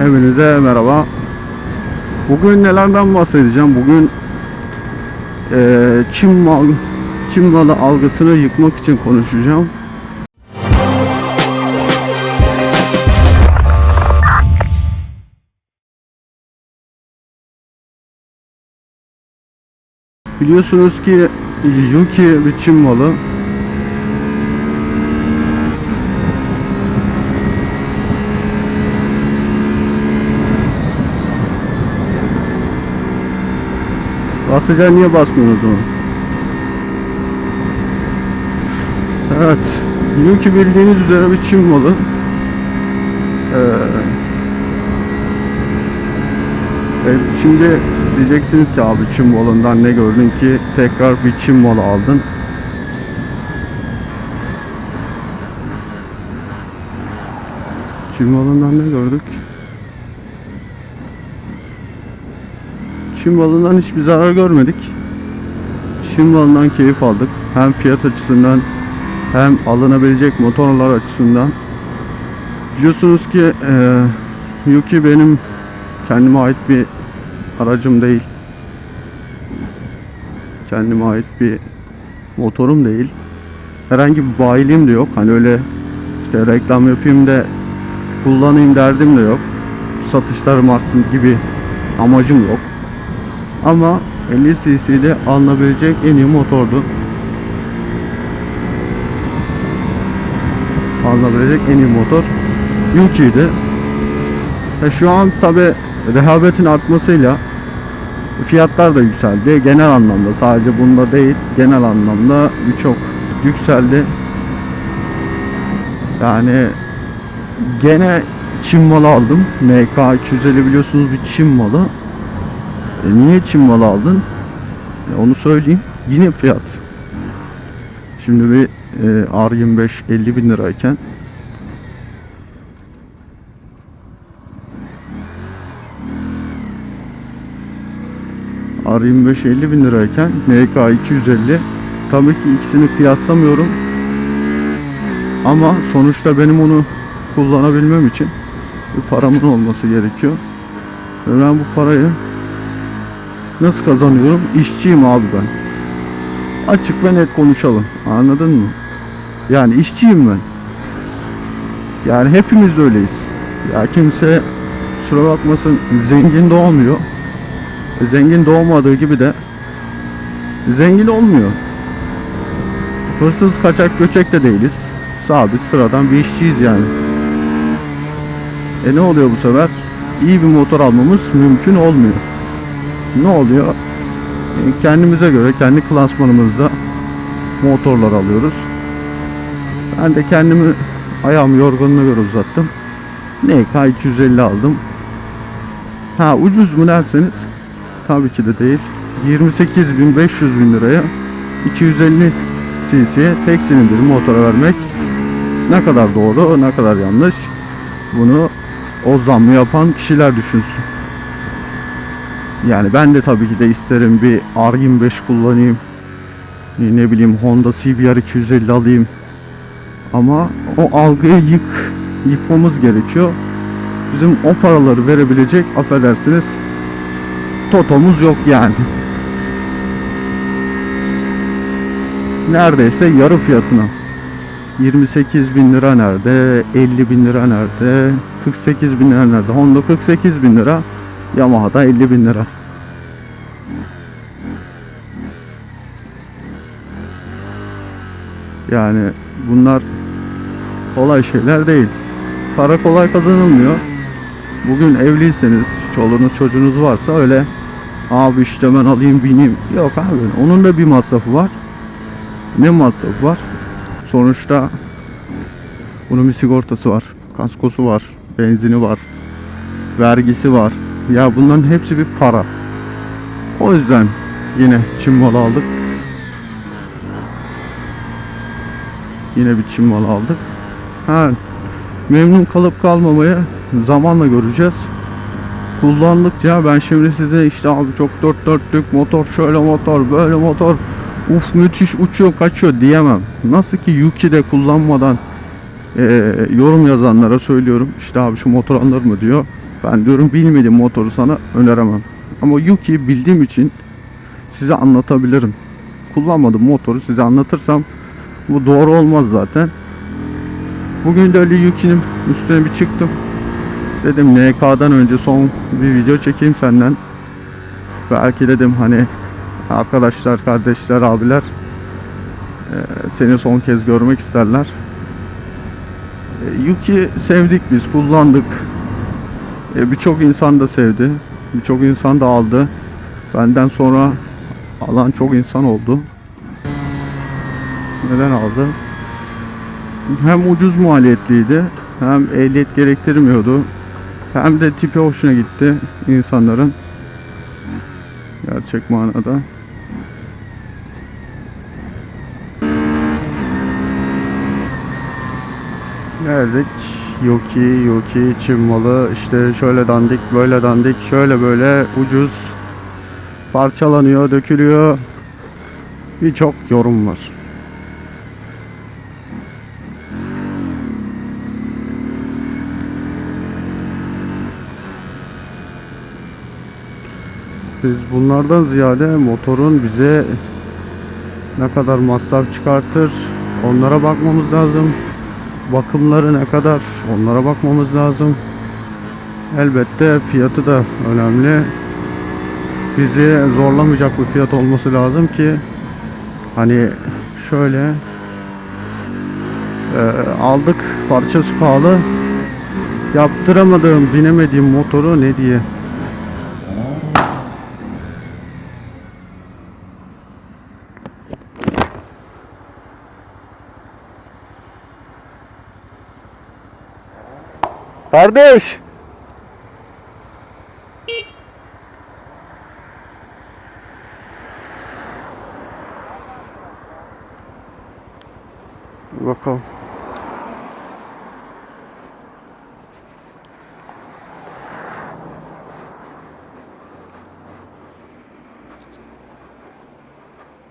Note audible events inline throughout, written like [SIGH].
Hepinize merhaba. Bugün nelerden bahsedeceğim? Bugün eee Çin mal Çin malı algısını yıkmak için konuşacağım. Biliyorsunuz ki Yuki bir Çin malı. Basınca niye basmıyorsunuz onu? Evet. Yuki bildiğiniz üzere bir Çin malı. Ee, e, şimdi diyeceksiniz ki abi Çin malından ne gördün ki tekrar bir Çin malı aldın. Çin malından ne gördük? Çin malından hiçbir zarar görmedik. Çin malından keyif aldık. Hem fiyat açısından hem alınabilecek motorlar açısından. Biliyorsunuz ki eee Yuki benim kendime ait bir aracım değil. Kendime ait bir motorum değil. Herhangi bir bayiliğim de yok. Hani öyle işte reklam yapayım da kullanayım derdim de yok. Satışlarım artsın gibi amacım yok. Ama 50 cc'de alınabilecek en iyi motordu. Alınabilecek en iyi motor Yuki'ydi. E şu an tabi rehabetin artmasıyla fiyatlar da yükseldi. Genel anlamda sadece bunda değil genel anlamda birçok yükseldi. Yani gene Çin malı aldım. MK 250 biliyorsunuz bir Çin malı. E niye Çin malı aldın? E onu söyleyeyim. Yine fiyat. Şimdi bir e, R25 50 bin lirayken R25 50 bin lirayken MK 250 tabii ki ikisini kıyaslamıyorum ama sonuçta benim onu kullanabilmem için bir paramın olması gerekiyor ve ben bu parayı nasıl kazanıyorum işçiyim abi ben açık ve net konuşalım anladın mı yani işçiyim ben yani hepimiz öyleyiz ya kimse kusura bakmasın zengin doğmuyor Zengin doğmadığı gibi de zengin olmuyor. Hırsız kaçak göçek de değiliz. Sabit sıradan bir işçiyiz yani. E ne oluyor bu sefer? İyi bir motor almamız mümkün olmuyor. Ne oluyor? E, kendimize göre kendi klasmanımızda motorlar alıyoruz. Ben de kendimi ayağımı yorganına göre uzattım. NK 250 aldım. Ha ucuz mu derseniz Tabii ki de değil. 28.500 bin liraya 250 cc'ye tek silindir motora vermek ne kadar doğru ne kadar yanlış bunu o zammı yapan kişiler düşünsün. Yani ben de tabii ki de isterim bir R25 kullanayım. Ne bileyim Honda CBR 250 alayım. Ama o algıyı yık yıkmamız gerekiyor. Bizim o paraları verebilecek affedersiniz totomuz yok yani. Neredeyse yarı fiyatına. 28 bin lira nerede? 50 bin lira nerede? 48 bin lira nerede? Honda 48 bin lira. Yamaha'da 50 bin lira. Yani bunlar kolay şeyler değil. Para kolay kazanılmıyor. Bugün evliyseniz, çoluğunuz çocuğunuz varsa öyle abi işte ben alayım bineyim. Yok abi onun da bir masrafı var. Ne masrafı var? Sonuçta bunun bir sigortası var, kaskosu var, benzini var, vergisi var. Ya bunların hepsi bir para. O yüzden yine Çin malı aldık. Yine bir Çin malı aldık. Ha, memnun kalıp kalmamayı zamanla göreceğiz. Kullandıkça ben şimdi size işte abi çok dört dörtlük motor, şöyle motor, böyle motor, uf müthiş uçuyor kaçıyor diyemem. Nasıl ki Yuki'de kullanmadan e, yorum yazanlara söylüyorum. İşte abi şu motor alınır mı diyor. Ben diyorum bilmediğim motoru sana öneremem. Ama Yuki'yi bildiğim için size anlatabilirim. Kullanmadığım motoru size anlatırsam bu doğru olmaz zaten. Bugün de öyle Yuki'nin üstüne bir çıktım. Dedim NK'dan önce son bir video çekeyim senden. Belki dedim hani arkadaşlar, kardeşler, abiler eee, seni son kez görmek isterler. E, Yuki sevdik biz, kullandık. E, Birçok insan da sevdi. Birçok insan da aldı. Benden sonra alan çok insan oldu. Neden aldı? Hem ucuz maliyetliydi, hem ehliyet gerektirmiyordu. Hem de tipi hoşuna gitti insanların. Gerçek manada. Geldik. Yoki, Yoki, Çin malı, işte şöyle dandik, böyle dandik, şöyle böyle ucuz. Parçalanıyor, dökülüyor. Birçok yorum var. Biz bunlardan ziyade motorun bize ne kadar masraf çıkartır onlara bakmamız lazım. Bakımları ne kadar onlara bakmamız lazım. Elbette fiyatı da önemli. Bizi zorlamayacak bir fiyat olması lazım ki hani şöyle e, aldık parçası pahalı yaptıramadığım binemediğim motoru ne diye Kardeş. Bir Bakalım.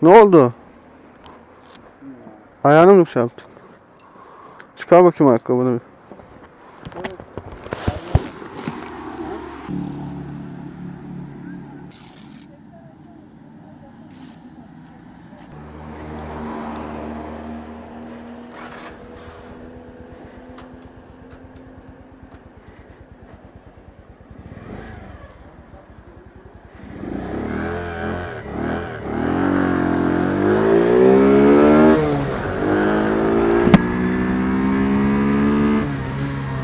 Ne oldu? Ayağını mı yaptın? Çıkar bakayım ayakkabını bir.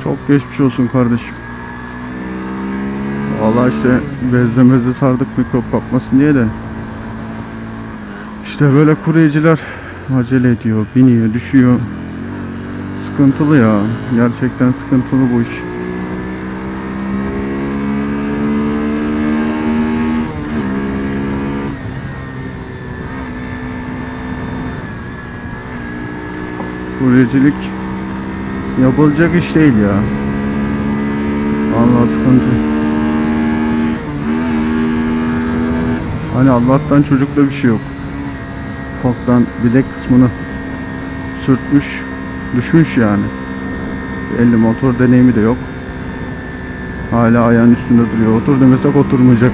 Çok geçmiş olsun kardeşim. Vallahi işte bezle mezle sardık mikrop kapmasın diye de. İşte böyle kuryeciler acele ediyor, biniyor, düşüyor. Sıkıntılı ya. Gerçekten sıkıntılı bu iş. Kuryecilik yapılacak iş değil ya. Allah sıkıntı. Hani Allah'tan çocukta bir şey yok. Ufaktan bilek kısmını sürtmüş, düşmüş yani. Belli motor deneyimi de yok. Hala ayağın üstünde duruyor. Otur demesek oturmayacak.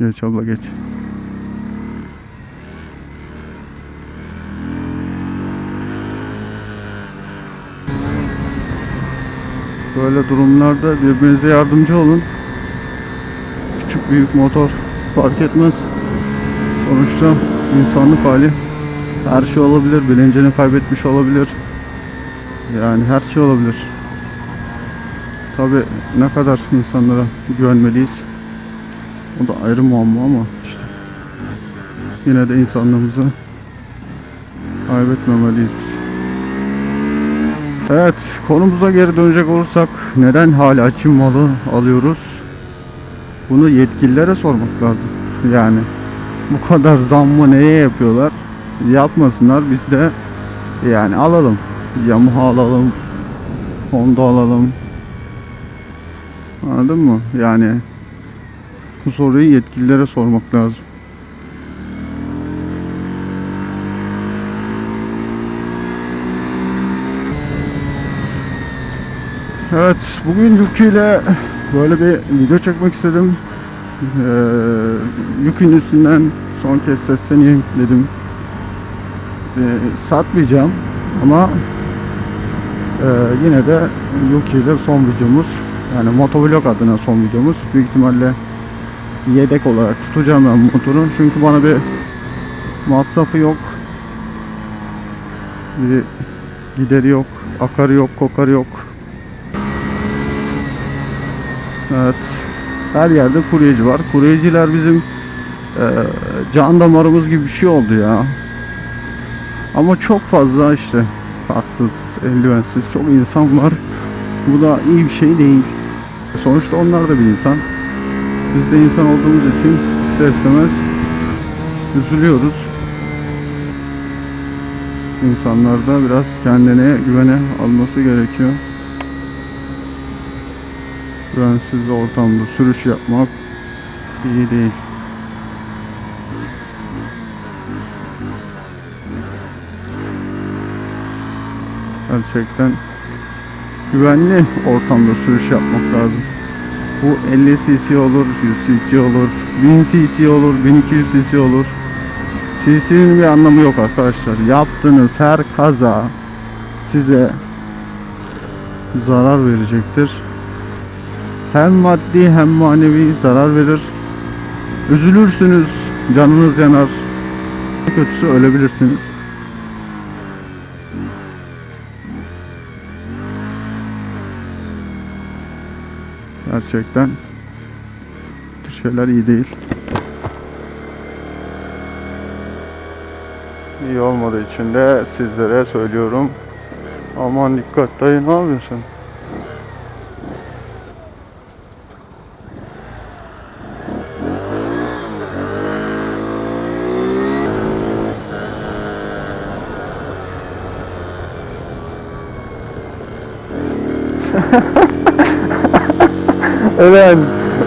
Geç abla geç. Böyle durumlarda birbirinize yardımcı olun. Küçük büyük motor fark etmez. Sonuçta insanlık hali her şey olabilir. Bilincini kaybetmiş olabilir. Yani her şey olabilir. Tabi ne kadar insanlara güvenmeliyiz. O da ayrı muamma ama işte yine de insanlığımızı kaybetmemeliyiz. Evet konumuza geri dönecek olursak neden hala Çin malı alıyoruz? Bunu yetkililere sormak lazım. Yani bu kadar zammı neye yapıyorlar? Yapmasınlar biz de yani alalım. Yamaha alalım. Honda alalım. Anladın mı? Yani bu soruyu yetkililere sormak lazım. Evet, bugün Yuki ile böyle bir video çekmek istedim. Ee, Yuki'nin üstünden son kez sesleneyim dedim. Ee, satmayacağım ama e, yine de Yuki ile son videomuz. Yani motovlog adına son videomuz. Büyük ihtimalle yedek olarak tutacağım ben bu motorun. Çünkü bana bir masrafı yok. Bir gideri yok, akarı yok, kokarı yok. Evet. Her yerde kuryeci var. Kuryeciler bizim e, can damarımız gibi bir şey oldu ya. Ama çok fazla işte kassız, eldivensiz çok insan var. Bu da iyi bir şey değil. Sonuçta onlar da bir insan. Biz de insan olduğumuz için ister istemez üzülüyoruz. İnsanlar da biraz kendine güvene alması gerekiyor. Güvensiz ortamda sürüş yapmak iyi değil. Gerçekten güvenli ortamda sürüş yapmak lazım. Bu 50 cc olur, 100 cc olur, 1000 cc olur, 1200 cc olur. CC'nin bir anlamı yok arkadaşlar. Yaptığınız her kaza size zarar verecektir. Hem maddi hem manevi zarar verir. Üzülürsünüz, canınız yanar. Kötüsü ölebilirsiniz. Gerçekten bu şeyler iyi değil. İyi olmadığı için de sizlere söylüyorum. Aman dikkat dayı ne yapıyorsun? [LAUGHS] Ulan,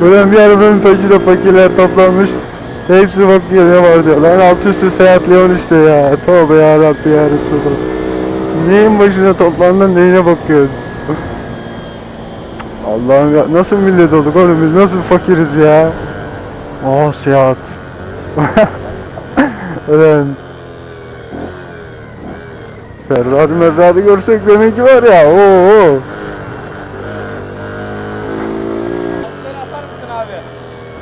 ulan bir arabanın peşinde fakirler toplanmış. Hepsi bakıyor ne var diyor. Lan alt üstü seyahat işte ya. Tövbe ya Rabbi ya Resulallah. Neyin başına toplandın neyine bakıyorsun? Allah'ım ya nasıl millet olduk oğlum biz nasıl fakiriz ya. Oh seyahat. Ulan. [LAUGHS] Ferrari Merrari görsek demek ki var ya. Oo. Altları atar mısın abi?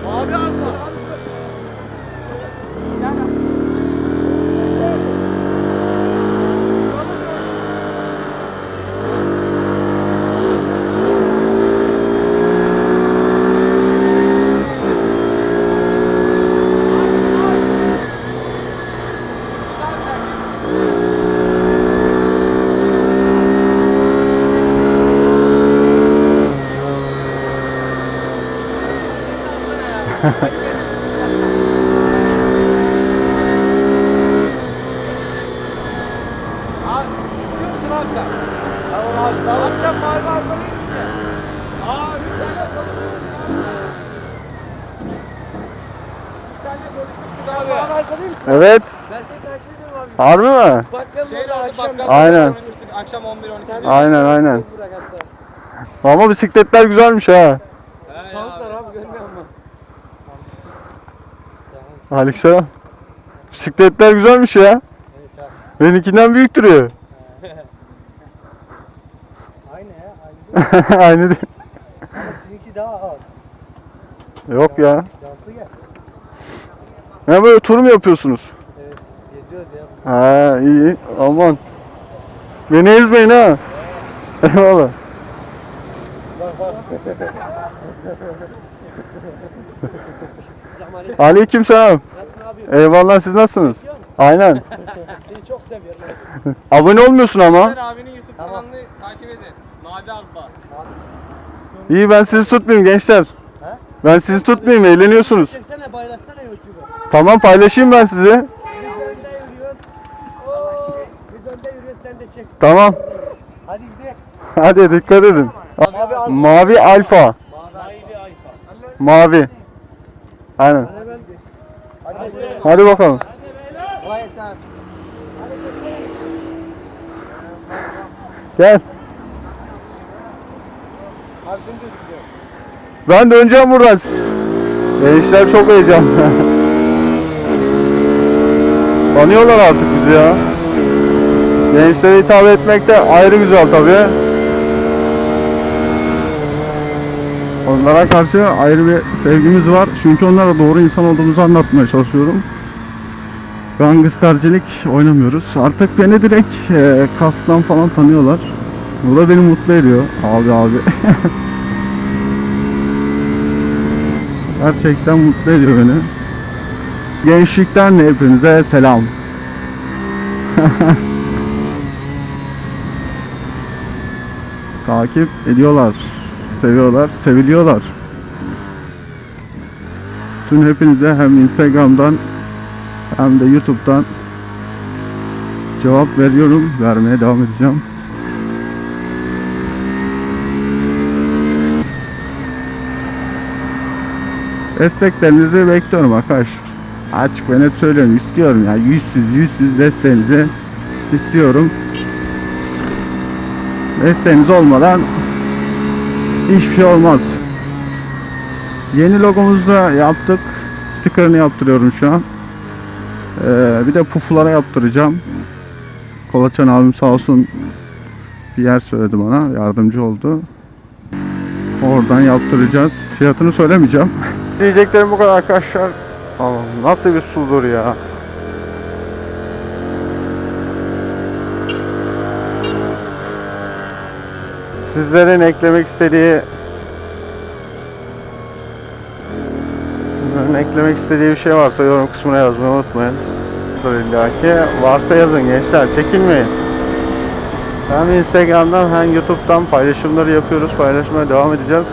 Abi atma. Abi, biliyor musun abi sen? Tamam abi, tamam. Sen mavi arkalıyım işte. Aa, bir tane konuşmuştuk Bir tane konuşmuştuk abi. Mavi arkalıyım Evet. Harbi mi? Şey akşam. Aynen. Akşam 11-12. Aynen aynen. Ama bisikletler güzelmiş ha. Aleykümselam. Bisikletler güzelmiş ya. Evet abi. Benimkinden büyük duruyor. [LAUGHS] Aynı ya. Aynı. [LAUGHS] Aynı değil. Ama sizinki daha ağır. Yok ya. Yanslı gel. Ne böyle tur mu yapıyorsunuz? Evet. Geziyoruz ya. Ha iyi. Aman. Beni ezmeyin ha. Eyvallah. Bak bak. [LAUGHS] Aleykümselam. Nasılsın abi? Eyvallah siz nasılsınız? Aynen. [LAUGHS] Seni çok seviyorum. Abone olmuyorsun ama. abinin YouTube Tamam. kanalını takip edin. Mavi Alba. İyi ben sizi tutmayayım gençler. He? Ben sizi tutmayayım eğleniyorsunuz. Çeksene paylaşsana YouTube'a. Tamam paylaşayım ben sizi. Biz önde yürüyoruz. Oo, Biz önde yürüyoruz sen de çek. Tamam. Hadi gidelim. Hadi dikkat edin. Mavi al. Mavi alfa. Mavi ayfa. Mavi. Aynen. Hadi. Hadi bakalım. Vay sen. Gel. Ben döneceğim buradan. Gençler çok heyecanlı. Tanıyorlar artık bizi ya. Gençlere hitap etmek de ayrı güzel tabii. Onlara karşı ayrı bir sevgimiz var. Çünkü onlara doğru insan olduğumuzu anlatmaya çalışıyorum. Gangstercilik oynamıyoruz. Artık beni direkt e, kastan falan tanıyorlar. Bu da beni mutlu ediyor. Abi abi. [LAUGHS] Gerçekten mutlu ediyor beni. Gençlikten de hepinize selam. [LAUGHS] Takip ediyorlar, seviyorlar, seviliyorlar. Tüm hepinize hem Instagram'dan hem de YouTube'dan cevap veriyorum, vermeye devam edeceğim. Desteklerinizi bekliyorum arkadaşlar. Açık ve net söylüyorum istiyorum ya yüzsüz yüzsüz desteğinizi istiyorum. Desteğiniz olmadan hiçbir şey olmaz. Yeni logomuzu da yaptık. Sticker'ını yaptırıyorum şu an. Ee, bir de puflara yaptıracağım. Kolaçan abim sağ olsun bir yer söyledi bana. Yardımcı oldu. Oradan yaptıracağız. Fiyatını söylemeyeceğim. [LAUGHS] Diyeceklerim bu kadar arkadaşlar. Allah'ım nasıl bir sudur ya. Sizlerin eklemek istediği Sizlerin eklemek istediği bir şey varsa yorum kısmına yazmayı unutmayın. illaki varsa yazın gençler çekinmeyin. Hem Instagram'dan hem YouTube'dan paylaşımları yapıyoruz. Paylaşmaya devam edeceğiz.